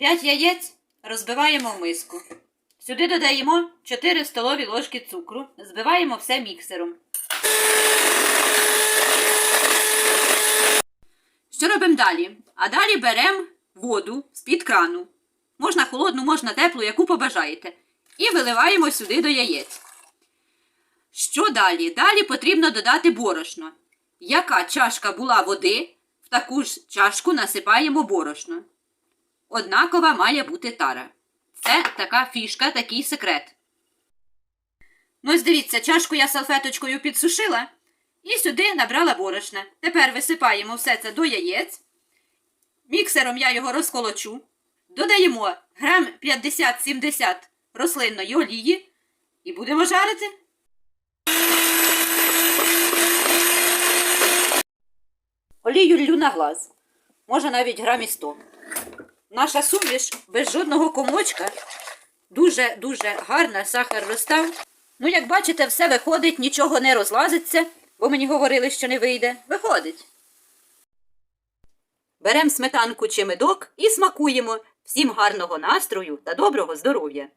5 яєць розбиваємо в миску. Сюди додаємо 4 столові ложки цукру, збиваємо все міксером. Що робимо далі? А далі беремо воду з-під крану. Можна холодну, можна теплу, яку побажаєте. І виливаємо сюди до яєць. Що далі? Далі потрібно додати борошно. Яка чашка була води, в таку ж чашку насипаємо борошно. Однакова має бути тара. Це така фішка, такий секрет. Ну, ось дивіться, чашку я салфеточкою підсушила і сюди набрала борошна. Тепер висипаємо все це до яєць. Міксером я його розколочу. Додаємо грам 50-70 рослинної олії і будемо жарити. Олію лью на глаз. Може навіть грамі 100. Наша суміш без жодного комочка. Дуже-дуже гарна, сахар розстав. Ну, як бачите, все виходить, нічого не розлазиться, бо мені говорили, що не вийде. Виходить. Беремо сметанку чи медок і смакуємо. Всім гарного настрою та доброго здоров'я!